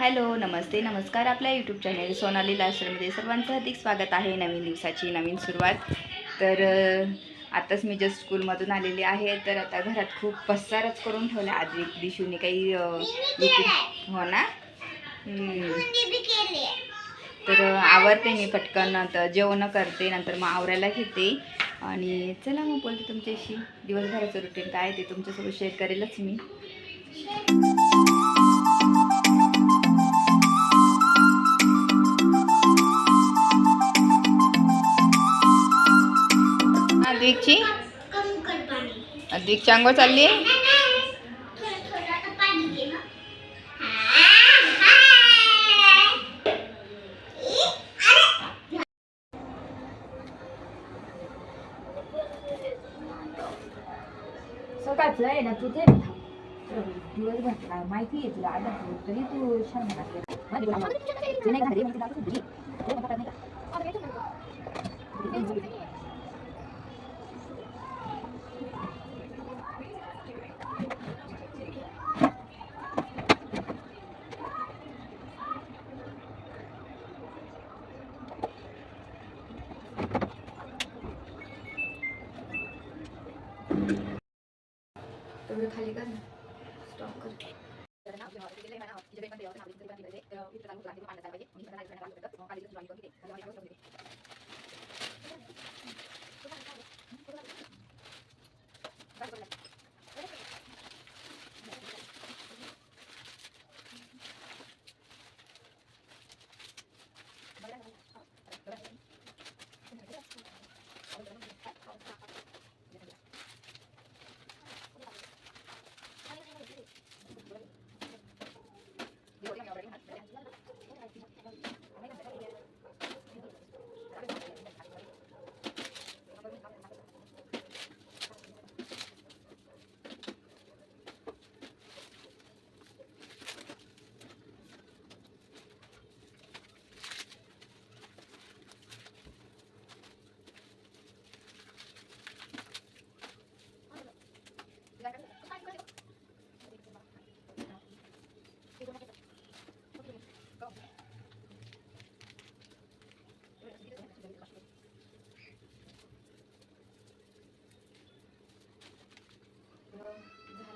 Hello नमस्ते नमस्कार आपल्या YouTube channel Sonali लास्टरमध्ये सर्वांचं अधिक स्वागत आहे नवीन दिवसाची नवीन सुरुवात. तर आत्ताच मी जस्ट स्कूलमधून आलेली आहे. तर आता घरात खूप पसारच करून ठेवला. आज दिशूने काही हो ना? तर आवरते मी पटकन. नंतर जेवण करते नंतर मग आवरायला घेते. आणि चला मग बोलते तुमच्याशी. दिवसभराचं रुटीन काय ते तुमच्यासोबत शेअर करेलच मी. अद्विकची? अद्विकची आंघोळ चालली आहे? सकाळचं आहे ना तू ते दिवसभर माहिती आहे तुला आधा तरी तू छान खाली कर ना स्टॉप कर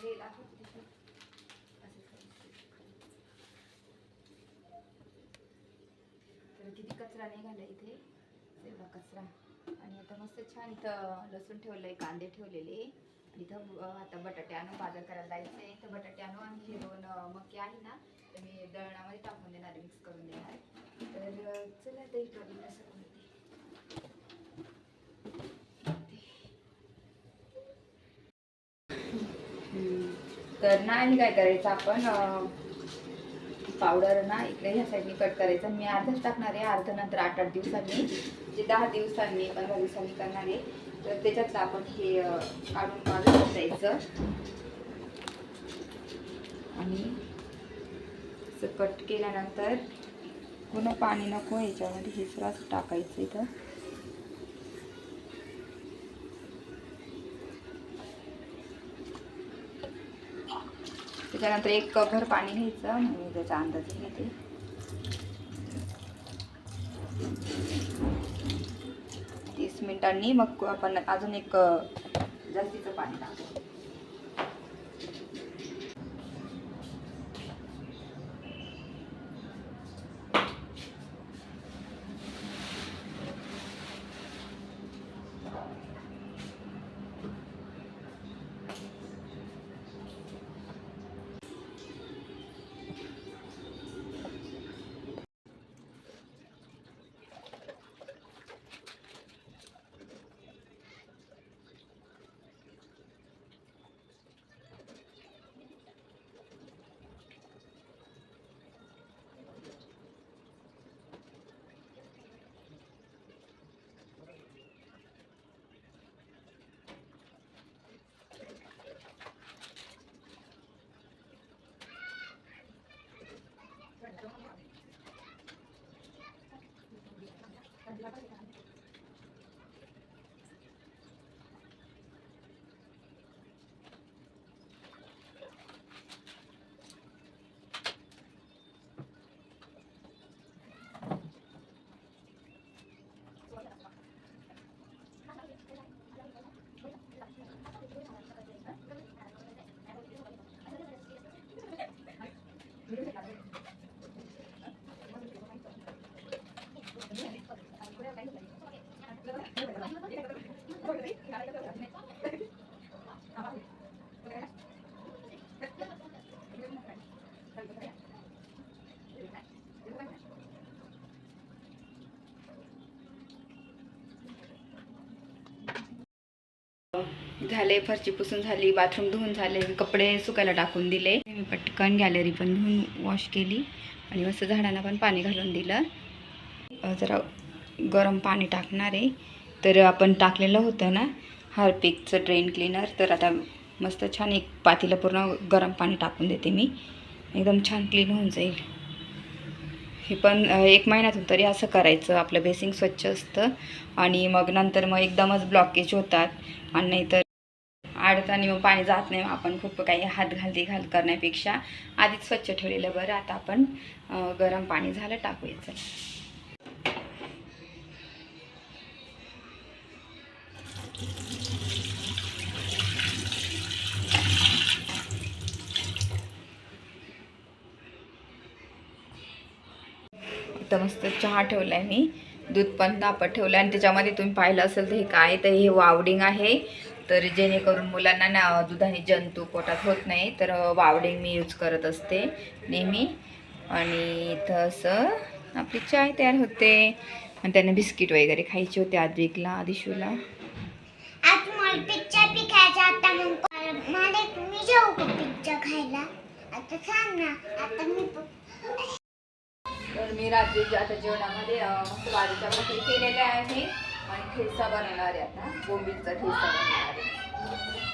झाले दाखव असं तर किती कचरा निघाला इथे. तेवढा कचरा. आणि आता मस्त छान इथं लसूण ठेवलं आहे कांदे ठेवलेले. इथं आता बटाटे आणून बाजार करायला जायचं आहे तर बटाटे आणू आणि हे दोन अं, मके आहे ना तर मी दळणामध्ये टाकून देणार मिक्स करून देणार. तर चला चला ते इकडं तर ना आणि काय करायचं आपण पावडर ना इकडे ह्या साईडनी कट करायचं. मी अर्धच टाकणार आहे अर्ध नंतर आठ आठ दिवसांनी. जे दहा दिवसांनी पंधरा दिवसांनी करणार आहे तर त्याच्यातलं आपण हे काढून काढून द्यायचं आणि कट केल्यानंतर पुन्हा पाणी नको ह्याच्यामध्ये हे सर्व टाकायचं इथं. त्याच्यानंतर एक कपभर पाणी घ्यायचं मी त्याचा अंदाज घेते. तीस मिनिटांनी मग आपण अजून एक जास्तीचं पाणी टाकू. झाले फरची पुसून झाली बाथरूम धुवून झाले कपडे सुकायला टाकून दिले. मी पटकन गॅलरी पण धुवून वॉश केली आणि मस्त झाडांना पण पाणी घालून दिलं. जरा गरम पाणी टाकणार आहे. तर आपण टाकलेलं होतं ना हार्पिकचं ड्रेन क्लीनर तर आता मस्त छान एक पातीला पूर्ण गरम पाणी टाकून देते मी. एकदम छान क्लीन होऊन जाईल. हे पण एक महिन्यातून तरी असं करायचं आपलं बेसिंग स्वच्छ असतं. आणि मग नंतर मग एकदमच ब्लॉकेज होतात. आणि नाहीतर आडताना मग पाणी जात नाही. आपण खूप काही हात घालते घाल करण्यापेक्षा. आधीच स्वच्छ ठेवलेलं बरं. आता आपण गरम पाणी झालं टाकूया. चला. मस्त चहा ठेवला आहे मी. दूध पण दापट ठेवलं आणि त्याच्यामध्ये तुम्ही पाहिलं असेल तर हे काय तर हे वावडिंग आहे. तर जेणेकरून मुलांना ना दुधाने जंतू पोटात होत नाही तर वावडिंग मी यूज करत असते नेहमी. आणि इथं असं आपली चाय तयार होते. आणि त्यांना बिस्किट वगैरे खायचे होते आद्विकला आदिशूला. तर मी रात्री आता जेवणामध्ये बाजूच्या भाकरी केलेल्या आहे. आणि ठेचा बनवणार आहे आता. बोंबीलचा ठेसा बनवणार आहे.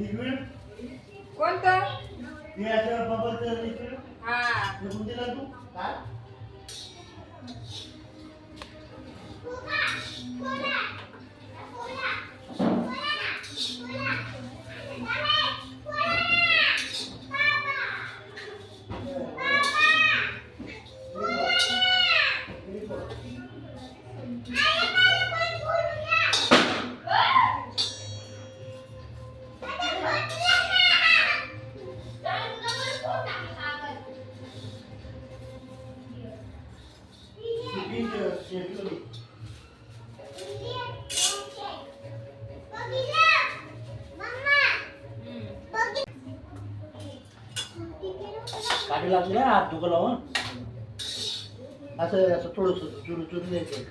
लिक्विड कोणतं? बबलचं लिक्विड हा. हे कोणते का ना दुखा लावून? असं असं थोडस चुरू चुरू द्यायचं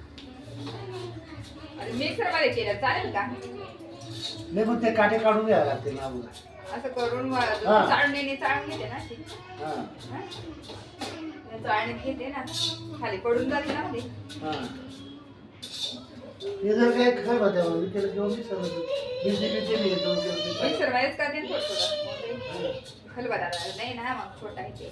मिक्सरमध्ये केलं. चालेल का? नाही पण ते काटे काढून घ्यावे लागते ना अगोदर. असं करून हा. चाळणीने चाळून घेते ना अशी. हां. हा? चाळणीत घेते ना. खाली पडून जाते ना मध्ये हां. हे जर काय काय किंवा नाही येतो थोडं थोडं. खलबत्ता नाही ना मग छोटा आहे ते.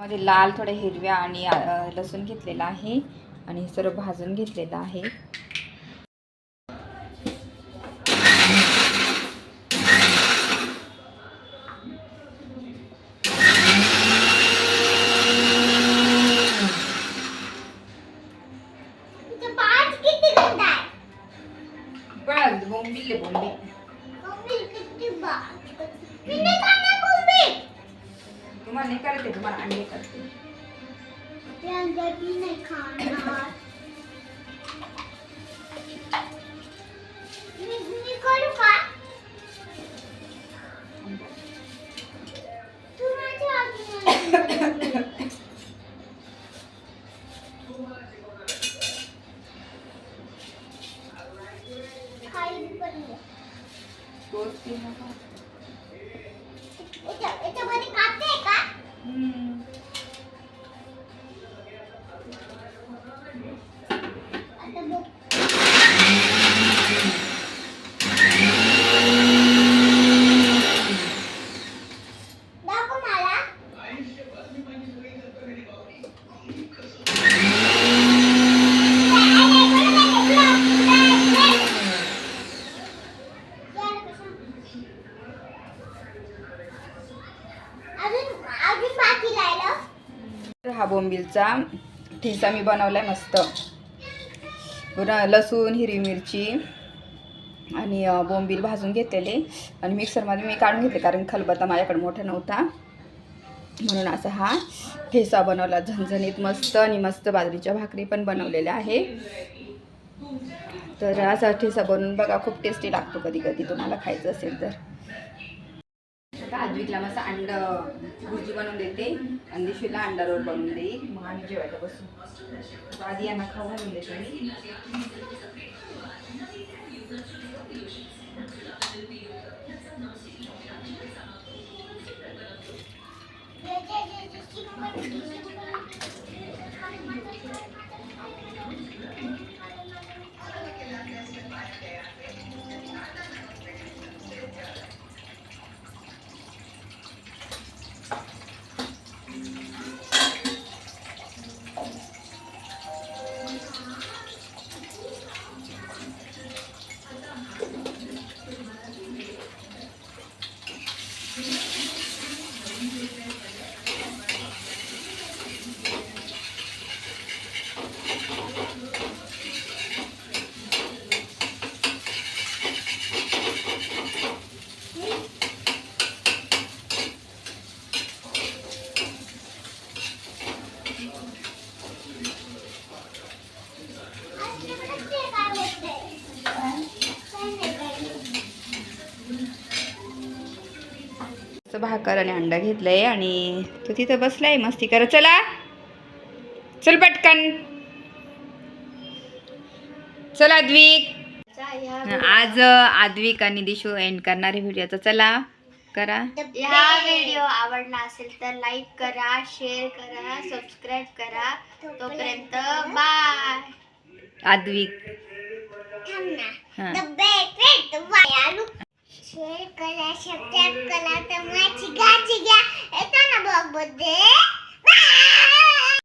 मध्ये लाल थोड्या हिरव्या आणि लसूण घेतलेला आहे आणि हे सर्व भाजून घेतलेलं आहे. तुम्हाला नाही करते तुम्हाला अंडे करते. ते अंडे मी नाही. खाणार मी करू का तीन नका. याच्या- याच्यामध्ये काटे आहे का हम्म. आता बघ दाखव मला अजून अजून बाकी राहिलं तर हा बोंबिलचा ठेचा मी बनवलाय मस्त. पुन्हा लसूण हिरवी मिरची आणि बोंबील भाजून घेतलेले. आणि मिक्सरमध्ये मी काढून घेतले कारण खलबत्ता माझ्याकडे मोठा नव्हता. म्हणून असा हा ठेसा बनवला. झणझणीत मस्त आणि मस्त बाजरीच्या भाकरी पण बनवलेल्या आहे. तर असा ठेसा बनवून बघा खूप टेस्टी लागतो कधी कधी तुम्हाला खायचं असेल तर. आता आद्विकला मस्त अंड भुर्जी बनवून देते. आणि दिशूला अंडा रोल बनवून देईल. मग आम्ही जेवायला बसू तर आधी यांना खाऊ घालून देते मी. भाकर आणि अंडा घेतलंय आणि तो तिथं बसलाय मस्ती करत. चला. चल पटकन. चल आद्विक आज आद्विक आणि दिशू एंड करणारे व्हिडिओचा चला करा. हा व्हिडिओ आवडला असेल तर लाईक करा शेअर करा सबस्क्राईब करा. तोपर्यंत बाय आद्विक શેર કલા સબસ્ક્રાઇબ કલા તમારા ચીગા ચીગા એ તો ન બધે